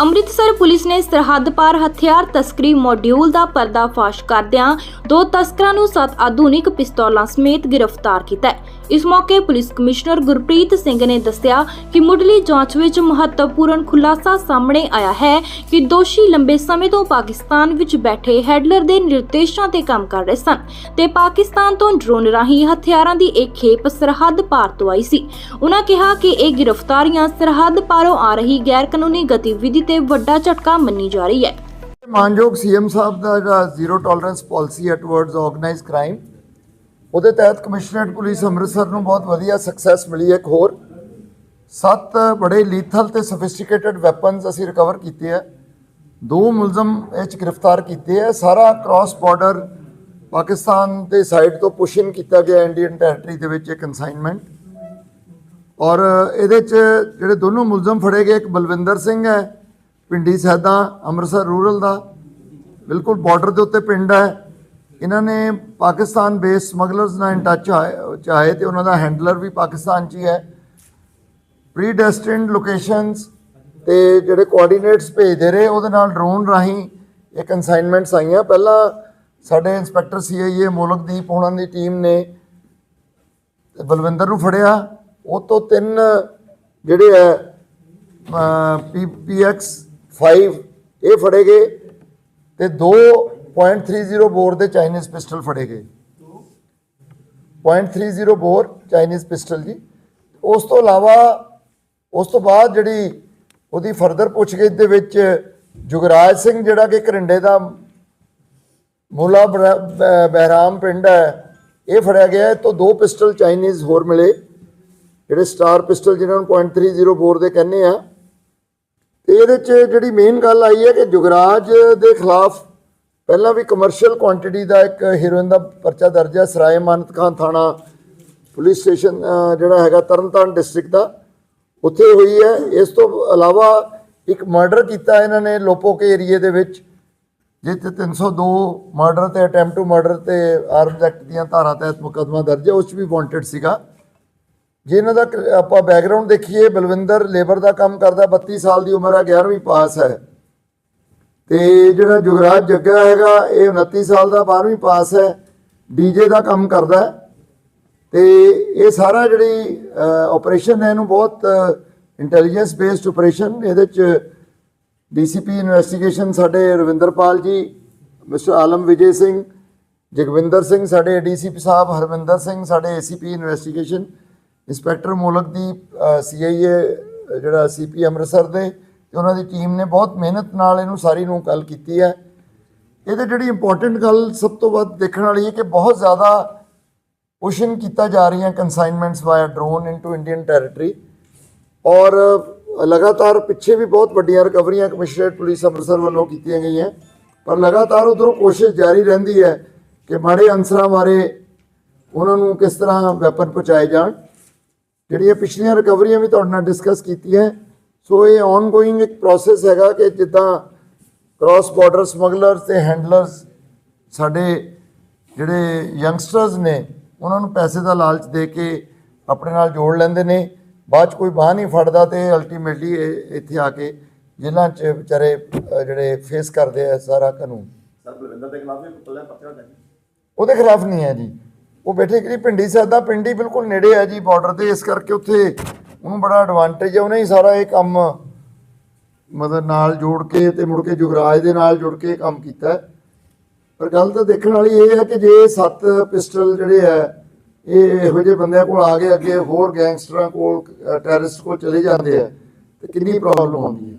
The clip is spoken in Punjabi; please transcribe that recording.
ਅੰਮ੍ਰਿਤਸਰ ਪੁਲਿਸ ਨੇ ਸਰਹੱਦ ਪਾਰ ਹਥਿਆਰ ਤਸਕਰੀ ਮੋਡਿਊਲ ਦਾ ਪਰਦਾਫਾਸ਼ ਕਰਦਿਆਂ ਦੋ ਤਸਕਰਾਂ ਨੂੰ ਸੱਤ ਆਧੁਨਿਕ ਪਿਸਤੌਲਾਂ ਸਮੇਤ ਗ੍ਰਿਫਤਾਰ ਕੀਤਾ ਹੈ। ਇਸ ਮੌਕੇ ਪੁਲਿਸ ਕਮਿਸ਼ਨਰ ਗੁਰਪ੍ਰੀਤ ਸਿੰਘ ਨੇ ਦੱਸਿਆ ਕਿ ਮੁੱਢਲੀ ਜਾਂਚ ਵਿੱਚ ਮਹੱਤਵਪੂਰਨ ਖੁਲਾਸਾ ਸਾਹਮਣੇ ਆਇਆ ਹੈ ਕਿ ਦੋਸ਼ੀ ਲੰਬੇ ਸਮੇਂ ਤੋਂ ਪਾਕਿਸਤਾਨ ਵਿੱਚ ਬੈਠੇ ਹੈਡਲਰ ਦੇ ਨਿਰਦੇਸ਼ਾਂ ਤੇ ਕੰਮ ਕਰ ਰਹੇ ਸਨ ਤੇ ਪਾਕਿਸਤਾਨ ਤੋਂ ਡਰੋਨ ਰਾਹੀਂ ਹਥਿਆਰਾਂ ਦੀ ਇੱਕ ਖੇਪ ਸਰਹੱਦ ਪਾਰ ਤੋਂ ਆਈ ਸੀ। ਉਨ੍ਹਾਂ ਕਿਹਾ ਕਿ ਇਹ ਗ੍ਰਿਫਤਾਰੀਆਂ ਸਰਹੱਦ ਪਾਰੋਂ ਆ ਰਹੀ ਗੈਰ ਕਾਨੂੰਨੀ ਗਤੀਵਿਧੀ ਤੇ ਵੱਡਾ ਝਟਕਾ ਮੰਨੀ ਜਾ ਰਹੀ ਹੈ। ਮਾਨਯੋਗ ਸੀਐਮ ਸਾਹਿਬ ਦਾ ਜਿਹੜਾ ਜ਼ੀਰੋ ਟੋਲਰੈਂਸ ਪਾਲਿਸੀ ਹੈ ਟੁਵਰਡਸ ਆਰਗੇਨਾਈਜ਼ਡ ਕ੍ਰਾਈਮ ਉਹਦੇ ਤਹਿਤ ਕਮਿਸ਼ਨਰੇਟ ਪੁਲਿਸ ਅੰਮ੍ਰਿਤਸਰ ਨੂੰ ਬਹੁਤ ਵਧੀਆ ਸਕਸੈਸ ਮਿਲੀ ਹੈ ਇੱਕ ਹੋਰ। ਸੱਤ ਬੜੇ ਲੀਥਲ ਤੇ ਸੋਫਿਸਟੀਕੇਟਡ ਵੈਪਨਸ ਅਸੀਂ ਰਿਕਵਰ ਕੀਤੇ ਆ। ਦੋ ਮੁਲਜ਼ਮ ਇਹ 'ਚ ਗ੍ਰਿਫਤਾਰ ਕੀਤੇ ਆ। ਸਾਰਾ ਕ੍ਰਾਸ ਬਾਰਡਰ ਪਾਕਿਸਤਾਨ ਦੇ ਸਾਈਡ ਤੋਂ ਪੁਸ਼ਿੰਗ ਕੀਤਾ ਗਿਆ ਇੰਡੀਅਨ ਟੈਰੀਟਰੀ ਦੇ ਵਿੱਚ ਇਹ ਕਨਸਾਈਨਮੈਂਟ ਔਰ ਇਹਦੇ 'ਚ ਜਿਹੜੇ ਦੋਨੋਂ ਮੁਲਜ਼ਮ ਫੜੇ ਗਏ, ਇੱਕ ਬਲਵਿੰਦਰ ਸਿੰਘ ਹੈ, ਪਿੰਡੀ ਸੈਦਾ, ਅੰਮ੍ਰਿਤਸਰ ਰੂਰਲ ਦਾ। ਬਿਲਕੁਲ ਬਾਰਡਰ ਦੇ ਉੱਤੇ ਪਿੰਡ ਹੈ। ਇਹਨਾਂ ਨੇ ਪਾਕਿਸਤਾਨ ਬੇਸ ਸਮਗਲਰਸ ਨਾਲ ਇਨ ਟੱਚ ਆਏ ਤੇ ਉਹਨਾਂ ਦਾ ਹੈਂਡਲਰ ਵੀ ਪਾਕਿਸਤਾਨ 'ਚ ਹੀ ਹੈ। ਪ੍ਰੀਡੈਸਟਿਨਡ ਲੋਕੇਸ਼ਨਸ ਤੇ ਜਿਹੜੇ ਕੋਆਰਡੀਨੇਟਸ ਭੇਜਦੇ ਰਹੇ, ਉਹਦੇ ਨਾਲ ਡਰੋਨ ਰਾਹੀਂ ਇਹ ਕਨਸਾਈਨਮੈਂਟਸ ਆਈਆਂ। ਪਹਿਲਾਂ ਸਾਡੇ ਇੰਸਪੈਕਟਰ ਸੀਆਈਏ ਮੋਲਕਦੀਪ ਹੋਣਾ ਦੀ ਟੀਮ ਨੇ ਤੇ ਬਲਵਿੰਦਰ ਨੂੰ ਫੜਿਆ। ਉਹ ਤੋਂ ਤਿੰਨ ਜਿਹੜੇ ਹੈ ਪੀਐਕਸ 5 ਇਹ ਫੜੇ ਗਏ। ਤੇ 2.30 ਬੋਰ ਦੇ ਚਾਈਨੀਜ਼ ਪਿਸਟਲ ਫੜੇ ਗਏ। 0.30 ਬੋਰ ਚਾਈਨੀਜ਼ ਪਿਸਟਲ ਜੀ। ਉਸ ਤੋਂ ਇਲਾਵਾ, ਉਸ ਤੋਂ ਬਾਅਦ ਜਿਹੜੀ ਉਹਦੀ ਫਰਦਰ ਪੁੱਛਗਿੱਛ ਦੇ ਵਿੱਚ ਜੁਗਰਾਜ ਸਿੰਘ ਜਿਹੜਾ ਕਿ ਕਰਿੰਡੇ ਦਾ ਮੂਲਾ ਬਰ- ਬਹਿਰਾਮ ਪਿੰਡ ਹੈ, ਇਹ ਫੜਿਆ ਗਿਆ। ਇਹ ਤੋਂ ਦੋ ਪਿਸਟਲ ਚਾਈਨੀਜ਼ ਹੋਰ ਮਿਲੇ। ਜਿਹੜੇ ਸਟਾਰ ਪਿਸਟਲ ਜਿਹਨਾਂ ਨੂੰ 0.30 ਬੋਰ ਦੇ ਕਹਿੰਦੇ ਆ। ਤੇ ਇਹਦੇ ਚ ਜਿਹੜੀ ਮੇਨ ਗੱਲ ਆਈ ਹੈ ਕਿ ਜੁਗਰਾਜ ਦੇ ਖਿਲਾਫ ਪਹਿਲਾਂ ਵੀ ਕਮਰਸ਼ੀਅਲ ਕੁਆਂਟੀਟੀ ਦਾ ਇੱਕ ਹੀਰੋਇਨ ਦਾ ਪਰਚਾ ਦਰਜ ਹੈ, ਸਰਾਏ ਮਾਨਤ ਖਾਨ ਥਾਣਾ, ਪੁਲਿਸ ਸਟੇਸ਼ਨ ਜਿਹੜਾ ਹੈਗਾ ਤਰਨਤਾਰਨ ਡਿਸਟ੍ਰਿਕਟ ਦਾ। ਉੱਥੇ ਹੋਈ ਹੈ। ਇਸ ਤੋਂ ਇਲਾਵਾ ਇੱਕ ਮਰਡਰ ਕੀਤਾ ਇਹਨਾਂ ਨੇ ਲੋਪੋਕੇ ਏਰੀਏ ਦੇ ਵਿੱਚ ਜਿਸ ਤੇ 302 ਮਰਡਰ ਤੇ ਅਟੈਂਪਟ ਟੂ ਮਰਡਰ ਤੇ ਆਰਮਸ ਐਕਟ ਦੀਆਂ ਧਾਰਾ ਤਹਿਤ ਮੁਕੱਦਮਾ ਦਰਜ ਹੈ। ਉਸ 'ਚ ਵੀ ਵਾਂਟਡ ਸੀਗਾ। ਜੇ ਇਹਨਾਂ ਦਾ ਕ- ਆਪਾਂ ਬੈਕਗ੍ਰਾਉਂਡ ਦੇਖੀਏ, ਬਲਵਿੰਦਰ ਲੇਬਰ ਦਾ ਕੰਮ ਕਰਦਾ 32 ਸਾਲ ਦੀ ਉਮਰ ਹੈ 11ਵੀਂ ਪਾਸ ਹੈ। ਤੇ ਜਿਹੜਾ ਜੁਗਰਾਜ ਜੱਗਾ ਹੈਗਾ, ਇਹ 29 ਸਾਲ ਦਾ 12ਵੀਂ ਪਾਸ ਹੈ, ਡੀਜੇ ਦਾ ਕੰਮ ਕਰਦਾ ਹੈ। ਤੇ ਇਹ ਸਾਰਾ ਜਿਹੜੀ ਆਪਰੇਸ਼ਨ ਹੈ, ਇਹਨੂੰ ਬਹੁਤ ਇੰਟੈਲੀਜੈਂਸ ਬੇਸਡ ਆਪਰੇਸ਼ਨ ਇਹਦੇ ਚ ਡੀਸੀਪੀ ਇਨਵੈਸਟੀਗੇਸ਼ਨ ਸਾਡੇ ਰਵਿੰਦਰਪਾਲ ਜੀ, ਮਿਸਟਰ ਆਲਮ ਵਿਜੇ ਸਿੰਘ, ਜਗਵਿੰਦਰ ਸਿੰਘ ਸਾਡੇ ਡੀਸੀਪੀ ਸਾਹਿਬ, ਹਰਵਿੰਦਰ ਸਿੰਘ ਸਾਡੇ ACP investigation inspector Molakdeep CIA ਜਿਹੜਾ ਸੀਪੀ ਅੰਮ੍ਰਿਤਸਰ ਦੇ ਤੇ ਉਹਨਾਂ ਦੀ ਟੀਮ ਨੇ ਬਹੁਤ ਮਿਹਨਤ ਨਾਲ ਇਹਨੂੰ ਸਾਰੀ ਨੂੰ ਗੱਲ ਕੀਤੀ ਹੈ। ਇਹਦੇ ਜਿਹੜੀ ਇੰਪੋਰਟੈਂਟ ਗੱਲ ਸਭ ਤੋਂ ਵੱਧ ਦੇਖਣ ਵਾਲੀ ਹੈ ਕਿ ਬਹੁਤ ਜ਼ਿਆਦਾ ਪੁਸ਼ਿੰਗ ਕੀਤਾ ਜਾ ਰਹੀਆਂ consignments via drone into Indian territory ਔਰ ਲਗਾਤਾਰ ਪਿੱਛੇ ਵੀ ਬਹੁਤ ਵੱਡੀਆਂ ਰਿਕਵਰੀਆਂ ਕਮਿਸ਼ਨਰੇਟ ਪੁਲਿਸ ਅੰਮ੍ਰਿਤਸਰ ਵੱਲੋਂ ਕੀਤੀਆਂ ਗਈਆਂ। ਪਰ ਲਗਾਤਾਰ ਉਧਰੋਂ ਕੋਸ਼ਿਸ਼ ਜਾਰੀ ਰਹਿੰਦੀ ਹੈ ਕਿ ਮਾੜੇ ਅਨਸਰਾਂ ਬਾਰੇ ਉਹਨਾਂ ਨੂੰ ਕਿਸ ਤਰ੍ਹਾਂ ਵੈਪਨ ਪਹੁੰਚਾਏ ਜਾਣ। ਜਿਹੜੀਆਂ ਪਿਛਲੀਆਂ ਰਿਕਵਰੀਆਂ ਵੀ ਤੁਹਾਡੇ ਨਾਲ ਡਿਸਕਸ ਕੀਤੀਆਂ ਸੋ ਇਹ ਆਨਗੋਇੰਗ ਇੱਕ ਪ੍ਰੋਸੈਸ ਹੈਗਾ ਕਿ ਜਿੱਦਾਂ ਕ੍ਰਾਸ ਬਾਰਡਰ ਸਮਗਲਰਸ ਤੇ ਹੈਂਡਲਰਸ ਸਾਡੇ ਜਿਹੜੇ ਯੰਗਸਟਰਸ ਨੇ ਉਹਨਾਂ ਨੂੰ ਪੈਸੇ ਦਾ ਲਾਲਚ ਦੇ ਕੇ ਆਪਣੇ ਨਾਲ ਜੋੜ ਲੈਂਦੇ ਨੇ। ਬਾਅਦ ਚ ਕੋਈ ਬਾਹ ਨਹੀਂ ਫੜਦਾ ਤੇ ਅਲਟੀਮੇਟਲੀ ਇੱਥੇ ਆ ਕੇ ਜੇਲ੍ਹਾਂ ਚ ਵਿਚਾਰੇ ਜਿਹੜੇ ਫੇਸ ਕਰਦੇ ਆ ਸਾਰਾ ਕਾਨੂੰਨ। ਸਰ ਬਲਵਿੰਦਰ ਦੇ ਖਿਲਾਫ ਵੀ ਪੱਲੇ ਪੱਤਰ ਹੋਣਾ ਉਹਦੇ ਖਿਲਾਫ ਨਹੀਂ ਹੈ ਜੀ। ਉਹ ਬੈਠੇ ਕਿ ਪਿੰਡੀ ਸਾਦਾ ਪਿੰਡੀ ਬਿਲਕੁਲ ਨੇੜੇ ਹੈ ਜੀ ਬਾਰਡਰ ਤੇ ਇਸ ਕਰਕੇ ਉੱਥੇ ਉਹਨੂੰ ਬੜਾ ਐਡਵਾਂਟੇਜ ਹੈ ਉਹਨੇ ਹੀ ਸਾਰਾ ਇਹ ਕੰਮ ਮਤਲਬ ਨਾਲ ਜੋੜ ਕੇ ਤੇ ਮੁੜ ਕੇ ਜੁਗਰਾਜ ਦੇ ਨਾਲ ਜੁੜ ਕੇ ਇਹ ਕੰਮ ਕੀਤਾ। ਪਰ ਗੱਲ ਤਾਂ ਦੇਖਣ ਵਾਲੀ ਇਹ ਹੈ ਕਿ ਜੇ ਸੱਤ ਪਿਸਟਲ ਜਿਹੜੇ ਹੈ, ਇਹ ਇਹੋ ਜਿਹੇ ਬੰਦਿਆਂ ਕੋਲ ਆ ਗਏ, ਅੱਗੇ ਹੋਰ ਗੈਂਗਸਟਰਾਂ ਕੋਲ ਟੈਰਰਿਸਟ ਕੋਲ ਚਲੇ ਜਾਂਦੇ ਆ ਤੇ ਕਿੰਨੀ ਪ੍ਰੋਬਲਮ ਆਉਂਦੀ ਹੈ।